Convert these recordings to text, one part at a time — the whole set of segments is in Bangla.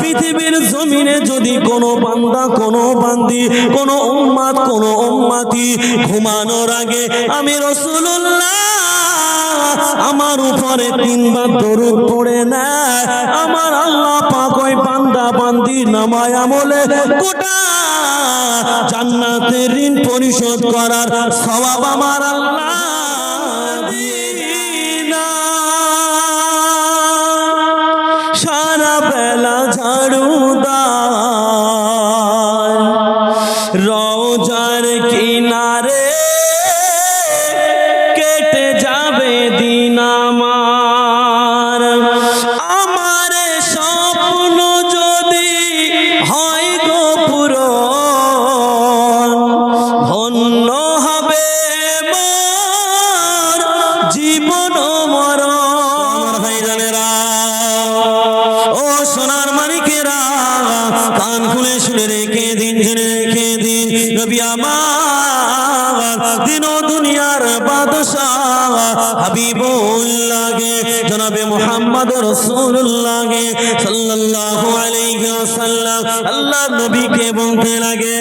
পৃথিবীর জমিনে যদি কোনো বান্দা, কোনো বান্দি, কোনো উম্মাদ, কোনো উম্মাতি ঘুমানোর আগে আমি রসুল্লাহ আমার উপরে তিনবার দরুদ পড়ে নেয়। আমার আল্লাহ পাক ওই বান্দা, বান্দি নামায় আমলে গোটা জান্নাতের ঋণ পরিশোধ করার সওয়াব আমার আল্লাহ। নবীকে বলতে লাগে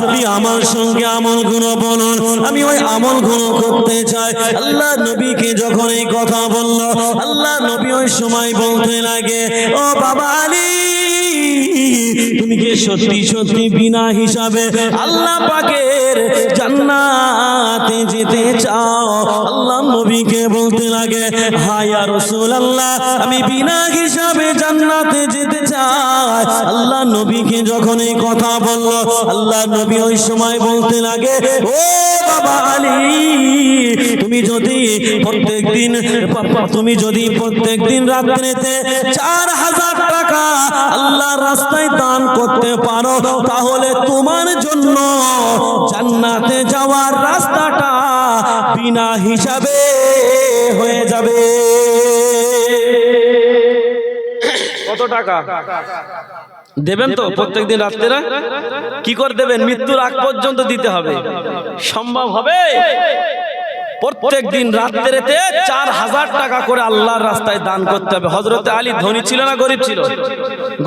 আপনি আমার সঙ্গে আমলগুলো বলুন। আমি ওই আমলগুলো করতে চাই। আল্লাহ নবীকে যখন এই কথা বলল আল্লাহ নবী ওই সময় বলতে লাগে, ও বাবা আলী তুমি কি সত্যি সত্যি বিনা হিসাবে আল্লাহ পাকের জান্নাতে যেতে চাও। আল্লাহ নবীকে বলতে লাগে, হায়া রসুল আল্লাহ আমি বিনা হিসাবে জান্নাতে যেতে চাই। আল্লাহ নবীকে যখন এই কথা বলল, আল্লাহ নবী ওই সময় বলতে লাগে, ও বাবা আলী, তুমি যদি প্রত্যেক দিন তুমি যদি প্রত্যেক দিন রাত্রেতে চার হাজার টাকা আল্লাহর রাস্তায় দান করতে পারো, তাহলে তোমার জন্য জান্নাতে যাওয়ার রাস্তাটা বিনা হিসাবে হয়ে যাবে। কত টাকা? দেবেন তো প্রত্যেক দিন রাত্রেরা? কি করে দেবেন? মৃত্যুর আগ পর্যন্ত দিতে হবে। সম্ভব হবে? প্রত্যেক দিন রাত্রেতে চার হাজার টাকা করে আল্লাহর রাস্তায় দান করতে হবে। হজরতে আলী ধনী ছিল না গরিব ছিল?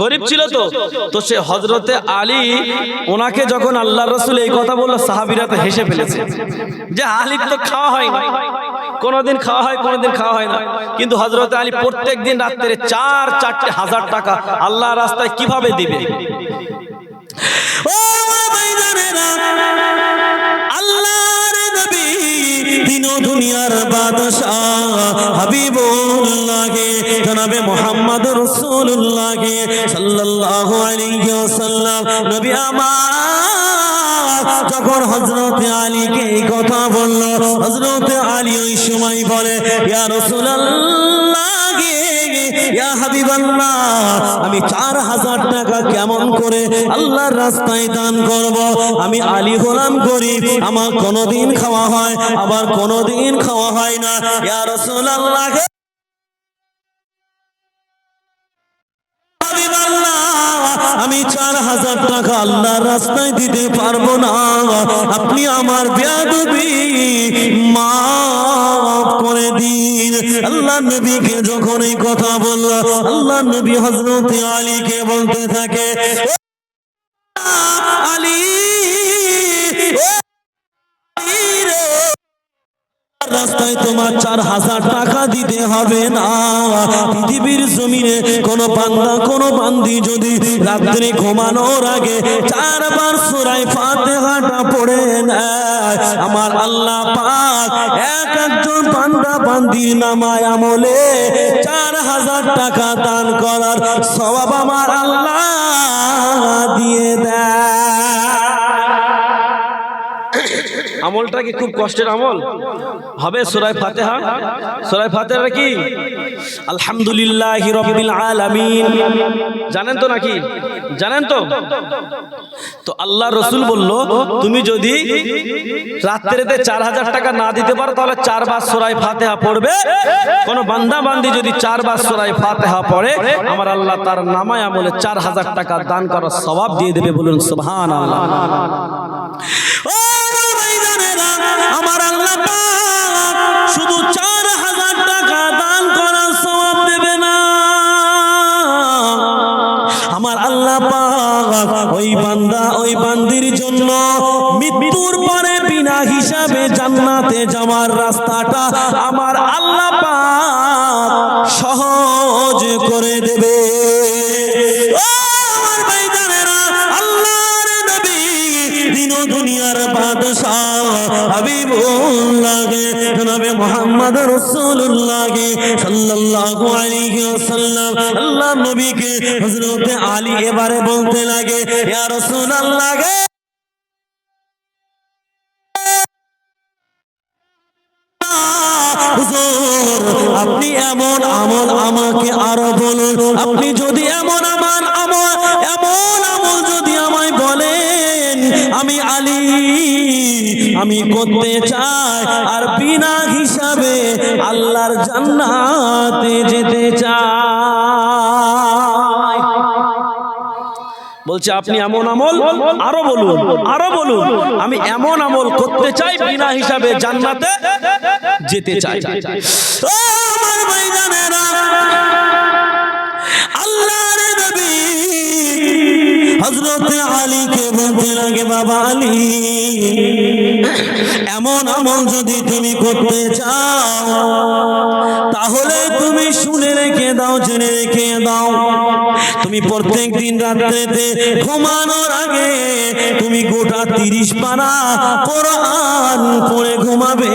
গরিব ছিল তো? তো সে হজরতে আলী ওনাকে যখন আল্লাহ রসুল এই কথা বলল, সাহাবিরা তো হেসে ফেলেছে যে আলীর তো খাওয়া হয় না কোনোদিন খাওয়া হয়, কোনোদিন খাওয়া হয় না। কিন্তু হজরতে আলী প্রত্যেক দিন রাত্রে চার, চারটে হাজার টাকা আল্লাহর রাস্তায় কীভাবে দিবে? ও দিন দুনিয়ার বাদশাহ হাবিবুল্লাহকে, জনাবে মোহাম্মদ রসুল্লাহে সাল্লাল্লাহু আলাইহি ওয়াসাল্লাম। নবী আমার যখন হযরতে আলীকে এই কথা বলল, হযরতে আলী ওই সময় বলে, ইয়া রাসূলুল্লাহ আমি চার হাজার টাকা কেমন করে আল্লাহর রাস্তায় দান করব? আমি আলী হলাম গরিব, আমার কোনোদিন খাওয়া হয়, আবার কোনোদিন খাওয়া হয় না। আমি চার হাজার টাকা আল্লাহ রাস্তায় দিতে পারব না। আপনি আমার বেয়াদবি মাফ করে দিন। আল্লাহ নবীকে যখন এই কথা বলল, আল্লাহ নবী হজরত আলীকে বলতে থাকে আলী রাস্তায় তোমার চার হাজার টাকা দিতে হবে না। পৃথিবীর জমিনে কোন বান্দা, কোন বান্দি যদি রাত্রে ঘুমানোর আগে চারবার সুরাই ফাতেহাটা পড়ে নেয়, আমার আল্লাহ পাক এক একজন বান্দা বান্দি নামায় আমলে চার হাজার টাকা দান করার সবাব আমার আল্লাহ দিয়ে দেয়। আমলটা কি খুব কষ্টের আমল? হবে সুরাই ফাতেহা? সুরাই ফাতেহা কি? আলহামদুলিল্লাহ রব্বিল আলামিন। জানেন তো নাকি? জানেন তো? তো আল্লাহ রসুল বলল, তুমি যদি রাত্রেতে চার হাজার টাকা না দিতে পারো, তাহলে চারবার সোরাই ফাতেহা পড়বে। কোন বান্দা বান্দি যদি চারবার সোরাই ফাতেহা পড়ে, আমার আল্লাহ তার নামায় আমলে চার হাজার টাকা দান করার সবাব দিয়ে দেবে বলুন সুবহান আল্লাহ আমার আল্লাহ শুধু চার হাজার টাকা দান করার সবাব দেবে না। আমার আল্লাহ ওই বান্দা, ওই বান্দির জন্য মৃত্যুর পরে বিনা হিসাবে জান্নাতে যাওয়ার রাস্তাটা আমার আল্লাহ মুহাম্মদ রাসূলুল্লাহকে সাল্লাল্লাহু আলাইহি ওয়াসাল্লাম। আল্লাহ নবীকে হযরত আলী এবারে বলতে লাগে, ইয়া রাসূলুল্লাহ আপনি এমন আমল আমাকে আরও বলুন। আপনি যদি এমন আমল আমি আলী আমি করতে চাই আর বিনা হিসাবে আল্লাহর জান্নাতে যেতে চাই। বলছে আপনি এমন আমল আরও বলুন আরও বলুন। আমি এমন আমল করতে চাই বিনা হিসাবে জান্নাতে যেতে চাই। আমার ভাইজানেরা, হযরত আলীকে বলতে লাগে, বাবা আলী, এমন আমল যদি তুমি করতে চাও, তাহলে তুমি শুনে রেখে দাও, জেনে রেখে দাও। তুমি প্রত্যেক দিন রাত্রেতে ঘুমানোর আগে তুমি গোটা তিরিশ পারা কোরআন পড়ে ঘুমাবে।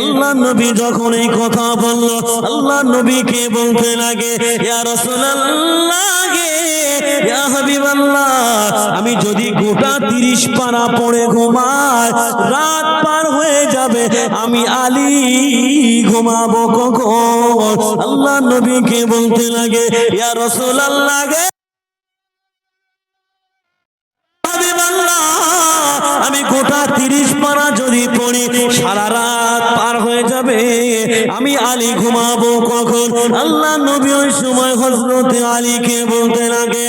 আল্লাহ নবী যখন এই কথা বলল, আল্লাহ নবীকে বলতে লাগে, ইয়া রাসূলুল্লাহ আমি যদি গোটা তিরিশ পারা পড়ে ঘুমাই, রাত পার হয়ে যাবে, আমি আলী ঘুমাবো কখন? আল্লাহ নবীকে বলতে লাগে, ইয়া রাসূলুল্লাহ গে। আমি গোটা তিরিশ পারা যদি পড়ি, সারা রাত আলী ঘুমাবো কখন? আল্লাহ নবী ওই সময় হজরত আলীকে বলতে লাগে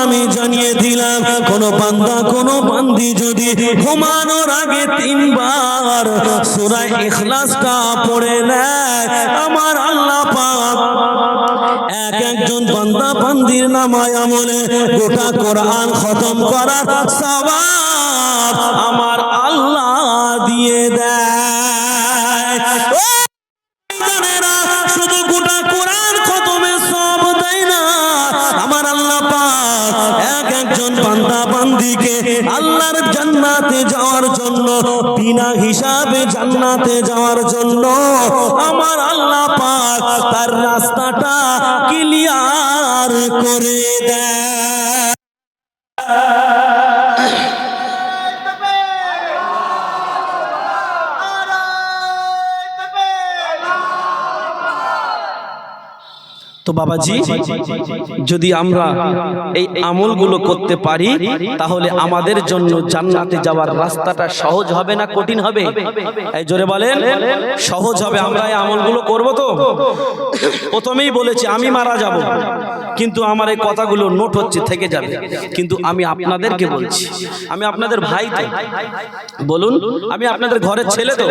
আমি জানিয়ে দিলাম, কোন কোন বান্দি যদি ঘুমানোর আগে তিনবার সূরা ইখলাসটা পড়ে নেয়, আমার আল্লাহ এক একজন নামায় আমলে গোটা কোরআন খতম করার সবাব আমার আল্লাহ দিয়ে দেয়। বান্দিকে আল্লাহর জান্নাতে যাওয়ার জন্য, বিনা হিসাবে জান্নাতে যাওয়ার জন্য আমার আল্লাহ পাক তার রাস্তাটা ক্লিয়ার করে দেয় তো বাবাজি যদি আমরা এই আমলগুলো করতে পারি, তাহলে আমাদের জন্য জান্নাতে যাওয়ার রাস্তাটা সহজ হবে না কঠিন হবে? এই জোরে বলেন, সহজ হবে। আমরা এই আমলগুলো করব তো? প্রথমেই বলেছি, আমি মারা যাব, কিন্তু আমার এই কথাগুলো নোট হচ্ছে, থেকে যাবে। কিন্তু আমি আপনাদেরকে বলছি, আমি আপনাদের ভাই তো। বলুন, আমি আপনাদের ঘরের ছেলে তো।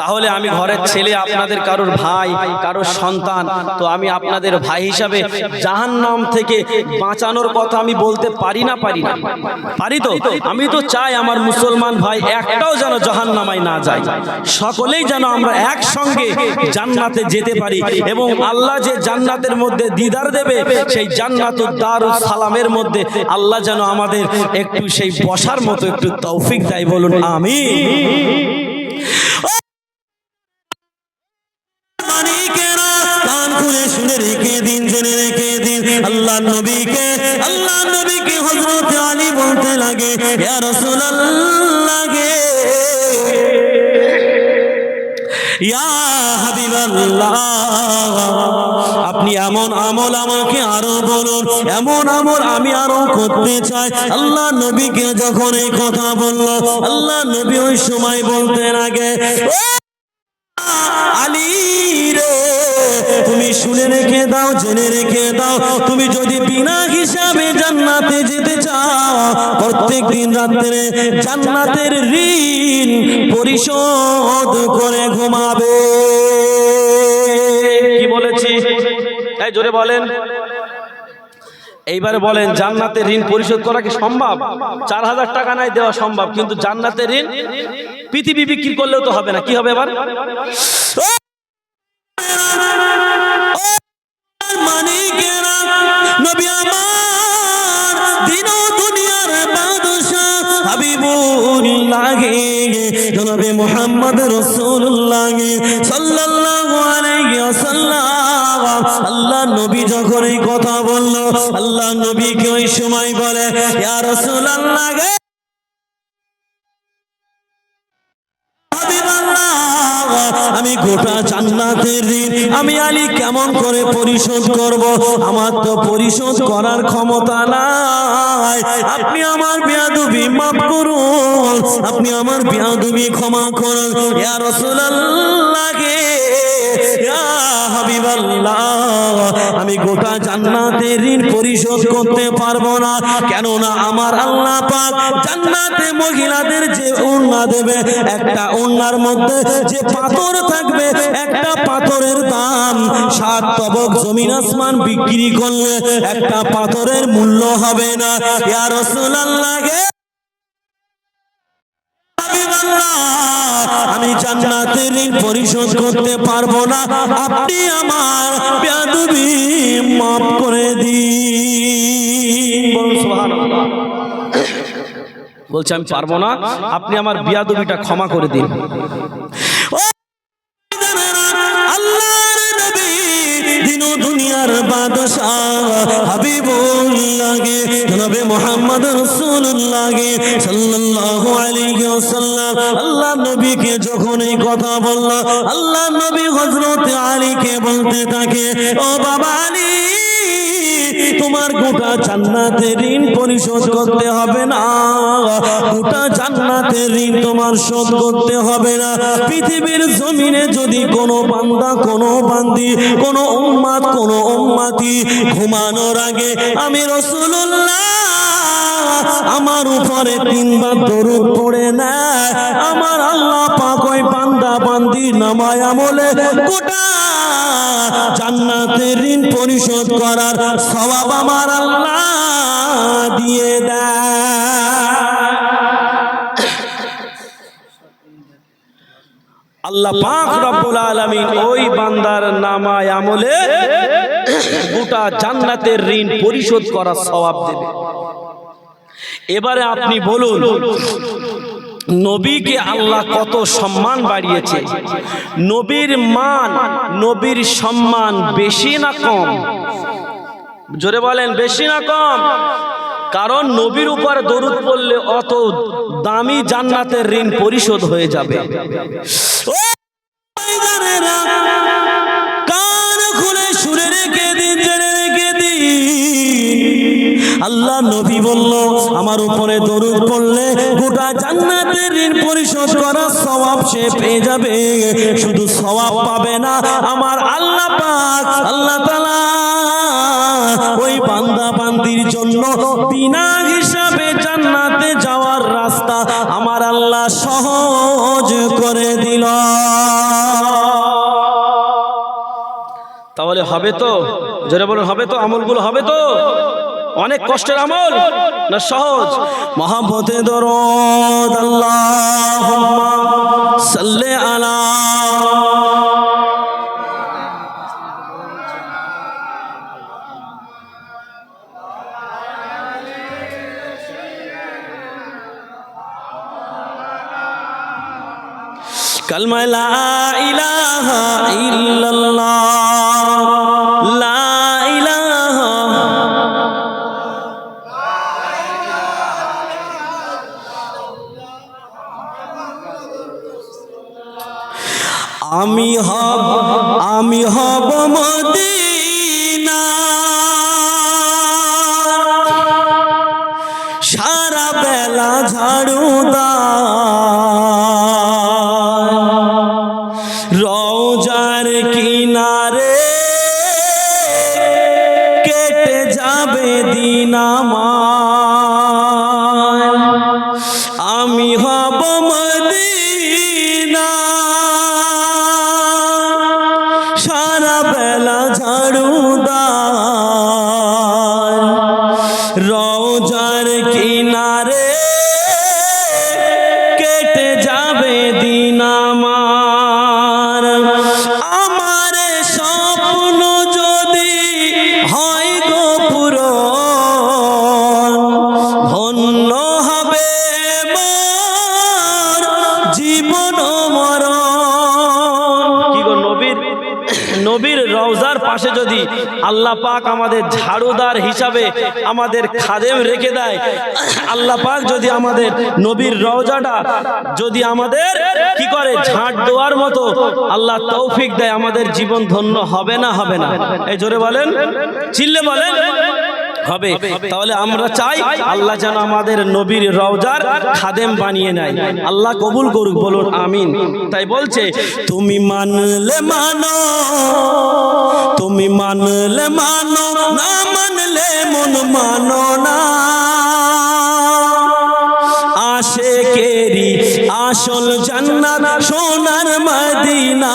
তাহলে আমি ঘরের ছেলে, আপনাদের কারোর ভাই, কারোর সন্তান, তো আমি আপনাদের ভাই হিসাবে জাহান্নাম থেকে বাঁচানোর কথা আমি বলতে পারি না পারি না। পারি তো? আমি তো চাই আমার মুসলমান ভাই একটাও যেন জাহান্নামায় না যায়। সকলেই যেন আমরা একসঙ্গে জান্নাতে যেতে পারি এবং আল্লাহ যে জান্নাতের মধ্যে দিদার দেবে, সেই জান্নাত দারুস সালামের মধ্যে আল্লাহ যেন আমাদের একটু সেই বসার মতো একটু তৌফিক দেয় বলুন আমি আপনি এমন আমল আমাকে আরও বলুন, এমন আমল আমি আরও করতে চাই। আল্লাহ নবীকে যখন এই কথা বলল, আল্লাহ নবী ওই সময় বলতে লাগে "ও আলী রে তুমি শুনে রেখে দাও, জেনে রেখে দাও। তুমি যদি বিনা হিসাবে জান্নাতে যেতে চাও প্রত্যেক দিন রাত্রে জান্নাতের ঋণ পরিশোধ করে ঘুমাবে। কি বলেছি? এই জোরে বলেন। এইবারে বলেন, জান্নাতের ঋণ পরিশোধ করা কি সম্ভব? চার হাজার টাকা নাই দেওয়া সম্ভব, কিন্তু জান্নাতের ঋণ পৃথিবী বিক্রি করলেও তো হবে না। কি হবে এবার? জনাবে মুহাম্মদ রাসূলুল্লাহ সাল্লাল্লাহু আলাইহি ওয়াসাল্লাম। আল্লাহ নবী যখন এই কথা বলল, আল্লাহ ওই সময় বলে, ইয়া রাসূলুল্লাহ আমি গোটা জান্নাতের ঋণ, আমি আলী কেমন করে পরিশোধ করব? আমার তো পরিশোধ করার ক্ষমতা নাই। আপনি আমার বিয়াদুবি মাফ করুন। আপনি আমার বিয়াদুবি ক্ষমা করুন। ইয়া রাসূলুল্লাহ আমি গোটা জান্নাতের ঋণ পরিশোধ করতে পারব না। কেননা আমার আল্লাহ পাক জান্নাতে মহিলাদের যে উন্না দেবে, একটা উন্নার মধ্যে যে পাথর থাকবে, একটা পাথরের দাম সাত তবক জমিন আসমান বিক্রি করলে একটা পাথরের মূল্য হবে না। ইয়া রাসূলুল্লাহ গে আমি জান্নাতের ঋণ পরিশোধ করতে পারব না। আপনি আমার বেয়াদবি মাফ করে দিন। বলছে আমি পারব না। আপনি আমার বিয়াদবিটা ক্ষমা করে দিন। দুনিয়ার বাদশাহ হাবিবুল্লাহ জনাবে মুহাম্মদ তোমার গোটা জান্নাতের ঋণ পরিশোধ করতে হবে না। গোটা জান্নাতের ঋণ তোমার শোধ করতে হবে না। পৃথিবীর জমিনে যদি কোনো বান্দা, কোনো বান্দি, কোনো উম্মাদ, কোনো উম্মাতি ঘুমানোর আগে, আমি রসুল্লাহ আমার উপরে তিনবার দরুদ পড়ে না আমার আল্লাহ পাক ওই বান্দা বান্দি নামায় আমলে জান্নাতের ঋণ পরিশোধ করার সওয়াব আমার আল্লাহ দিয়ে দেয়। আল্লাহ পাক রব্বুল আলামিন ওই বান্দার নামায় আমলে গোটা জান্নাতের ঋণ পরিশোধ করার সওয়াব দেবে। এবারে আপনি বলুন, নবীকে আল্লাহ কত সম্মান বাড়িয়েছে? নবীর মান, নবীর সম্মান বেশি না কম? জোরে বলেন, বেশি না কম? কারণ নবীর উপর দরুদ পড়লে অত দামি জান্নাতের ঋণ পরিশোধ হয়ে যাবে। আল্লাহ নবী বলল, আমার উপরে দরুদ পড়লে গোটা জান্নাতের ঋণ পরিশোধ করার সওয়াব সে পেয়ে যাবে। শুধু সওয়াব পাবে না, আমার আল্লাহ পাক, আল্লাহ তাআলা ওই বান্দা বান্দির জন্য বিনা হিসাবে জান্নাতে যাওয়ার রাস্তা আমার আল্লাহ সহজ করে দিল। তাহলে হবে তো? জোরে বলুন, হবে তো? আমলগুলো হবে তো? অনেক কষ্টের আমল না সহজ? মহাব্বতে দরদ আল্লাহ সাল্লে আলা কালমা ইলাহা ইল্লাল্লাহ। আমি হব আমি হব মদিনা যাবে হিসাবে আমাদের খাদেম রেখে দেয়। আল্লাহ পাক যদি আমাদের নবীর রওজাটা যদি আমাদের কি করে ঝাঁট দেওয়ার মতো আল্লাহ তৌফিক দেয়, আমাদের জীবন ধন্য হবে না হবে না। এই জোরে বলেন, চিল্লে বলেন হবে। তাহলে আমরা চাই আল্লাহ যেন আমাদের নবীর রওজার খাদেম বানিয়ে নেয়। আল্লাহ কবুল করুক বলুন আমিন। তাই বলছে তুমি মানলে মানো তুমি মানলে মানো না মানলে মন মানো না। আসে কেরি আসল জান্নাত সোনার মদিনা।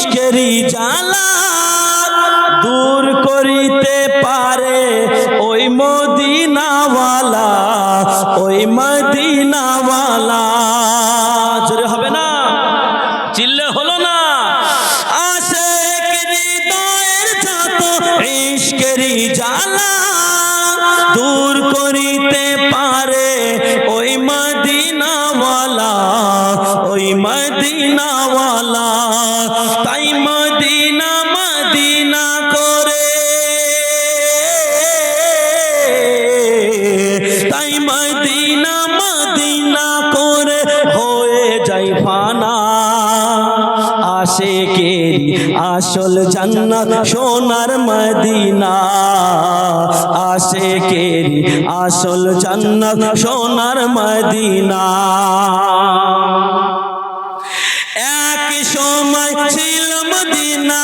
ইশকেরি জ্বালা দূর করিতে পারে ওই মদিনাওয়ালা। আসল জান্নাত সোনার মদিনা। আসে কেরি আসল জান্নাত সোনার মদিনা। এক সময় ছিল মদিনা,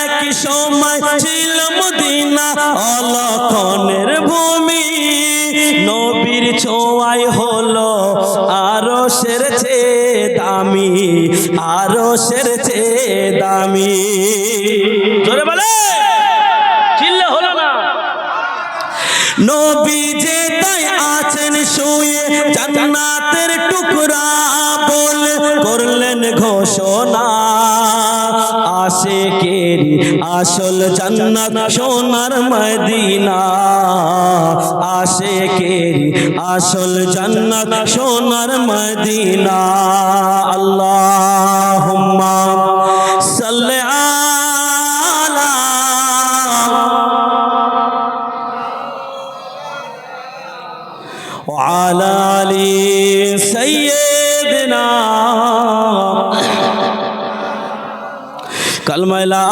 এক সময় ছিল মদিনা ভূমি, নবীর ছোঁয়াই হলো দামি, আরও চেয়ে দামি। ধরে বলে? চিল্লে হলো না। নবী যে তাই আছেন শুয়ে, জান্নাতের টুকরা বল করলেন ঘোষণা। আসে কেরি আসল জান্নাত সোনার মদিনা। আসে কেরি আসল জান্নাত সোনার মদিনা। আল্লাহুম্মা লা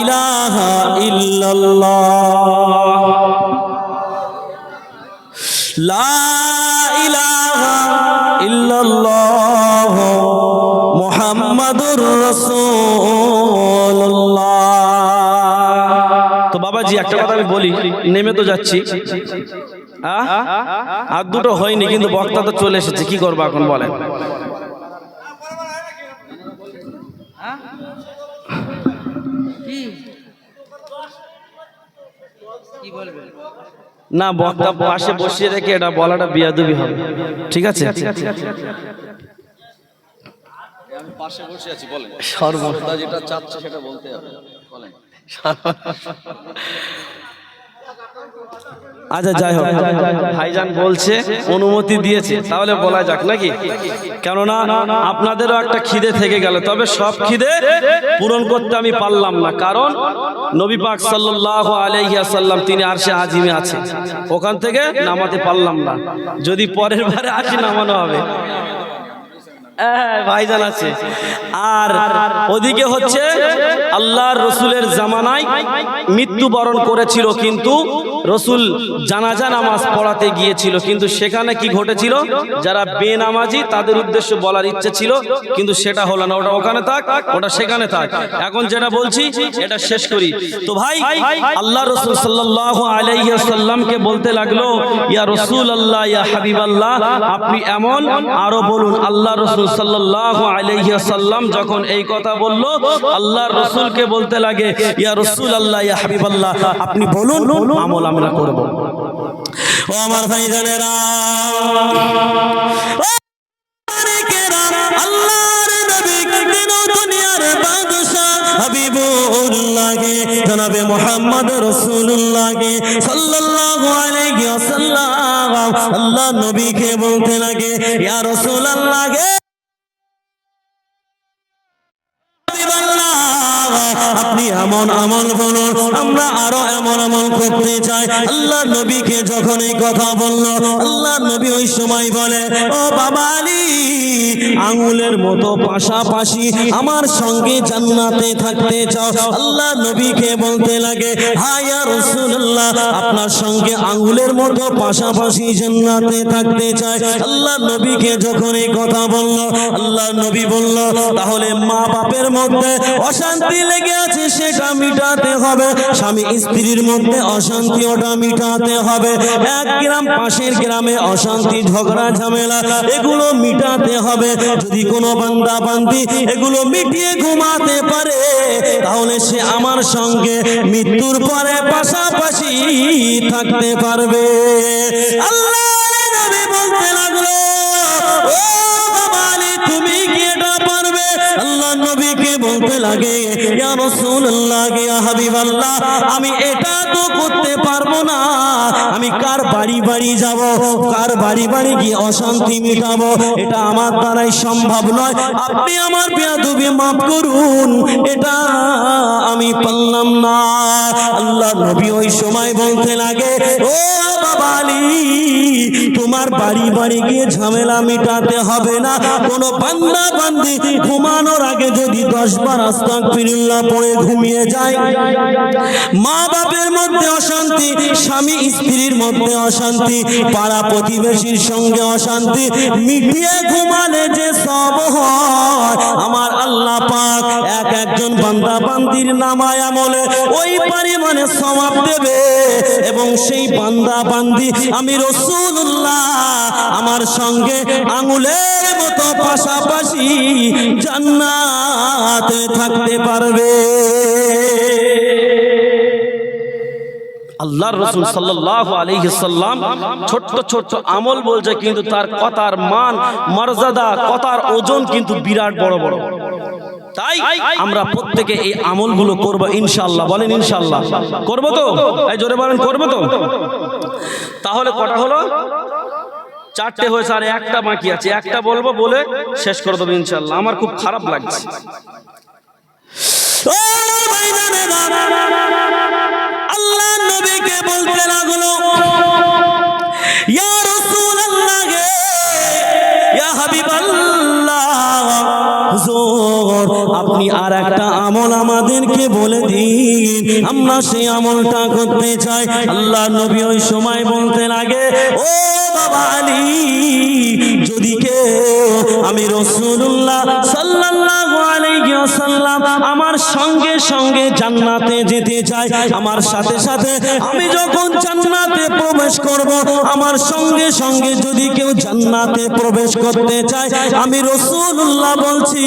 ইলাহা ইল্লাল্লাহ। লা ইলাহা ইল্লাল্লাহ মুহাম্মাদুর রাসূলুল্লাহ। তো বাবাজি, একটা কথা আমি বলি, নেমে তো যাচ্ছি। আর দুটো হয়নি, কিন্তু বক্তা তো চলে এসেছে, কি করব এখন বলেন? না বক্তা পাশে বসিয়ে রেখে এটা বলাটা বিয়াদুবি হবে। ঠিক আছে? আমি পাশে বসে আছি বলেন। সর্বদা যেটা চাচ্ছে সেটা বলতে হবে বলেন। আচ্ছা যাই হোক। ভাইজান বলছে অনুমতি দিয়েছে। তাহলে বলা যাক নাকি? কেননা আপনাদেরও একটা খিদে থেকে গেল। তবে সব খিদে পূরণ করতে আমি পারলাম না। কারণ নবী পাক সাল্লাল্লাহু আলাইহি সাল্লাম তিনি আরশে আজিমে আছে ওখান থেকে নামাতে পারলাম না। যদি পরের বারে আসি নামানো হবে। হ্যাঁ, ভাইজান আছে। আর ওদিকে হচ্ছে আল্লাহর রসুলের জামানায় মৃত্যুবরণ করেছিল কিন্তু রসুল জানাজা নামাজ পড়াতে গিয়েছিল, কিন্তু সেখানে কি ঘটেছিল? যারা বেনামাজি, তাদের উদ্দেশ্য বলার ইচ্ছে ছিল, কিন্তু সেটা হলো না, ওটা ওখানে থাক, ওটা সেখানে থাক। এখন যেটা বলছি, এটা শেষ করি। তো ভাই, আল্লাহ রসুল সাল্লাহ আলাইসাল্লামকে বলতে লাগল, ইয়া রসুল আল্লাহ ইয়া হাবিব আল্লাহ আপনি এমন, আরও বলুন, আল্লাহ রসুল সাল্লাহ আলাইসাল্লাম যখন এই কথা বলল আল্লাহ রসুলকে বলতে লাগে, ইয়া রসুল আল্লাহ ইয়া হাবিব আল্লাহ আপনি বলুন, আমল আমরা করব। ও আমার ভাই জনাবে মুহাম্মদ রাসূলুল্লাহকে, সাল্লাল্লাহু আলাইহি ওয়াসাল্লাম আল্লাহ নবীকে বলতে লাগে, ইয়া রাসূলুল্লাহকে আপনি এমন আমল বলুন আমরা আরও এমন আমল করতে চাই। আল্লাহ নবীকে যখন এই কথা বলল, আল্লাহ নবী ওই সময় বলে, ও বাবা আঙুলের মতো পাশাপাশি আমার সঙ্গে জান্নাতে থাকতে চাও। আল্লাহ নবীকে বলতে লাগে, হায়া রসুল্লাহ আপনার সঙ্গে আঙুলের মতো পাশাপাশি জান্নাতে থাকতে চাই। আল্লাহ নবীকে যখন এই কথা বলল, আল্লাহ নবী বলল, তাহলে মা বাপের মধ্যে অশান্তি লেগে আছে সেটা মিটাতে হবে। স্বামী স্ত্রীর মধ্যে অশান্তি ওটা মিটাতে হবে। এক গ্রাম পাশের গ্রামে অশান্তি, ঝগড়া, ঝামেলা, এগুলো মিটাতে হবে। যদি কোনো বান্দা বান্দি এগুলো মিটিয়ে ঘুমাতে পারে, তাহলে সে আমার সঙ্গে মৃত্যুর পরে পাশাপাশি থাকতে পারবে। আল্লাহ তুমি কি এটা পারবে? আল্লাহ নবীকে বলতে লাগে, ইয়া রাসূলুল্লাহ, ইয়া হাবিবাল্লাহ, আমি এটা তো করতে পারব না। আমি কার বাড়ি বাড়ি যাব, কার বাড়ি বাড়ি গিয়ে অশান্তি মিটাবো, এটা আমার দ্বারাই সম্ভব নয়। আপনি আমার বেয়াদবি মাফ করুন, এটা আমি পারলাম না। আল্লাহ নবী ওই সময় বলতে লাগে, ও বাবা আলী, তোমার বাড়ি বাড়ি গিয়ে ঝামেলা মিটাতে হবে না। কোনো বান্দা বান্দি ঘুমানোর আগে যদি দশ বার আস্তাগফিরুল্লাহ পড়ে ঘুমিয়ে যায়। মা বাপের মধ্যে অশান্তি, স্বামী স্ত্রীর মধ্যে অশান্তি, পাড়া প্রতিবেশীর সঙ্গে অশান্তি, মিটিয়ে ঘুমালে যে সব হয়। আমার আল্লাহ পাক এক একজন বান্দা বান্দির নামায় ওই পরিমাণে সমাপ দেবে এবং সেই বান্দা বান্দি আমি রসুল্লাহ আমার সঙ্গে আঙুলের মতো পাশাপাশি জান্নাতে থাকতে পারবে। আল্লাহর রসুল সাল্লাম ছোট্ট ছোট্ট আমল বলছে, কিন্তু তার কথার মান, মর্যাদা, কথার ওজন কিন্তু বিরাট বড় বড়। তাই আমরা প্রত্যেকে এই আমলগুলো করব ইনশাল্লাহ বলেন ইনশাআল্লাহ। করব তো? এই জোরে বলেন, করব তো? তাহলে কটা হলো? চারটে হয়েছে আর একটা বাকি আছে। একটা বলব বলে শেষ করে দেবো ইনশাআল্লাহ। আমার খুব খারাপ লাগছে। আল্লাহ নবীকে বলতে লাগল ইয়া রাসূলুল্লাহ ইয়া হাবিবাল্লাহ। আপনি আর একটা আমল আমাদেরকে বলে দিন। আমরা সেই আমলটা করতে চাই আল্লাহ নবী ওই সময় বলতে লাগে, ও বাবা যদি কেউ আমি রসুল্লাহ আমার সঙ্গে সঙ্গে জান্নাতে যেতে চাই, আমার সাথে সাথে আমি যখন জান্নাতে প্রবেশ করব, আমার সঙ্গে সঙ্গে যদি কেউ জান্নাতে প্রবেশ করতে চায়, আমি রসুল্লাহ বলছি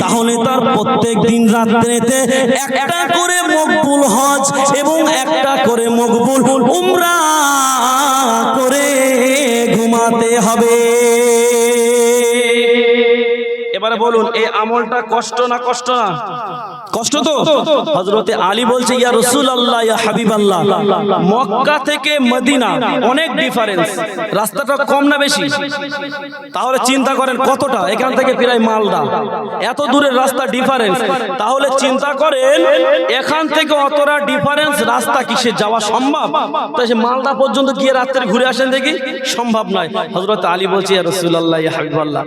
তাহলে তার প্রত্যেক দিন রাত্রেতে একটা করে মকবুল হজ এবং একটা করে মকবুল উমরা করে ঘুমাতে হবে। বলুন, এই আমলটা কষ্ট না কষ্ট না? কষ্ট তো। হজরতে আলী বলছে, ইয়া রসুল আল্লাহ ইয়া হাবিব আল্লাহ মক্কা থেকে মদিনা, অনেক ডিফারেন্স রাস্তাটা কম না বেশি? তাহলে চিন্তা করেন কতটা? এখান থেকে প্রায় মালদা। এত দূরের রাস্তা ডিফারেন্স তাহলে চিন্তা করেন, এখান থেকে অতটা ডিফারেন্স রাস্তা কিসে? যাওয়া সম্ভব? তাই সে মালদা পর্যন্ত গিয়ে রাত্রে ঘুরে আসেন দেখি, সম্ভব নয়। হজরত আলী বলছে, ইয়া রসুল আল্লাহ ইয়া হাবিব আল্লাহ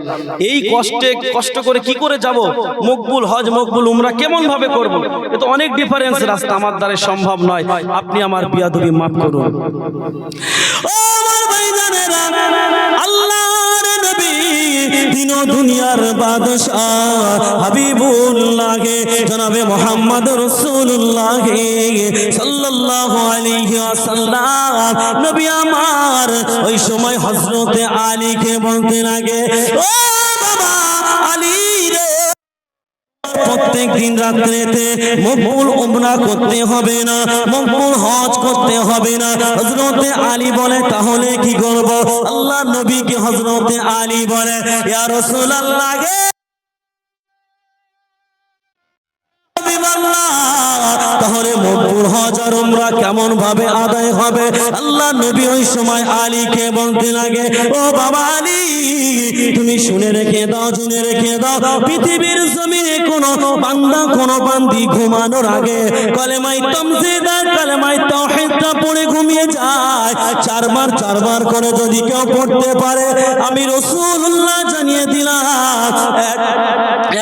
এই কষ্টে, কষ্ট করে কি করে যাব? মকবুল হজ, মকবুল উমরা কেমন ভাবে করব? এ তো অনেক ডিফারেন্স রাস্তা আমার দ্বারা সম্ভব নয়। আপনি আমার বিয়াদবি মাফ করুন। দুনিয়ার বাদশাহ জনাবে মোহাম্মদ রসুল্লাহে সাল্লাল্লাহু আলাইহি ওয়াসাল্লাম, নবী আমার, ওই সময় হযরতে আলীকে বলতে লাগে, ও বাবা আলী রে। প্রত্যেক দিন রাত্রেতে মকবুল উমরা করতে হবে না, মকবুল হজ করতে হবে না। হজরতে আলী বলে, তাহলে কি করব? আল্লাহ নবীকে হজরতে আলী বলে, ইয়া রাসূলুল্লাহ গে। তাহলে হজ আর উমরা কেমন ভাবে আদায় হবে? আল্লাহ নবী ওই সময় আলীকে বলতে লাগে, ও বাবা আলী, তুমি শুনে রেখে দাও শুনে রেখে দাও। পৃথিবীর জমিনে কোন বান্দা, কোন বান্দি ঘুমানোর আগে কলেমাই তমজিদা কলেমাই তাওহীদটা পড়ে ঘুমিয়ে যায়। চারবার চারবার করে যদি কেউ পড়তে পারে, আমি রাসূলুল্লাহ জানিয়ে দিলাম, এক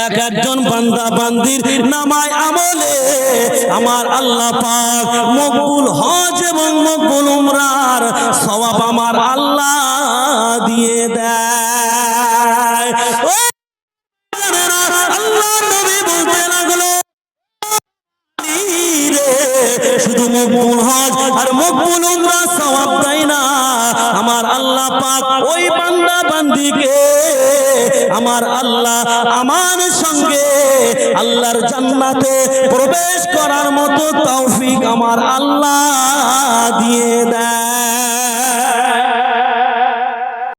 এক একজন বান্দা বান্দির নামায় আমলে আমার আল্লাহ পাক মকবুল হজ এবং মকবুল উমরার সওয়াব আমার আল্লাহ দিয়ে দেয়। শুধু মকবুল হজ আর মকবুল উমরা সওয়াব দেয় না। আমার আল্লাহ পাক ওই বান্দা বান্দিকে, আমার আল্লাহ আমার সঙ্গে আল্লাহর জান্নাতে প্রবেশ করার মতো তৌফিক আমার আল্লাহ দিয়ে দেয়।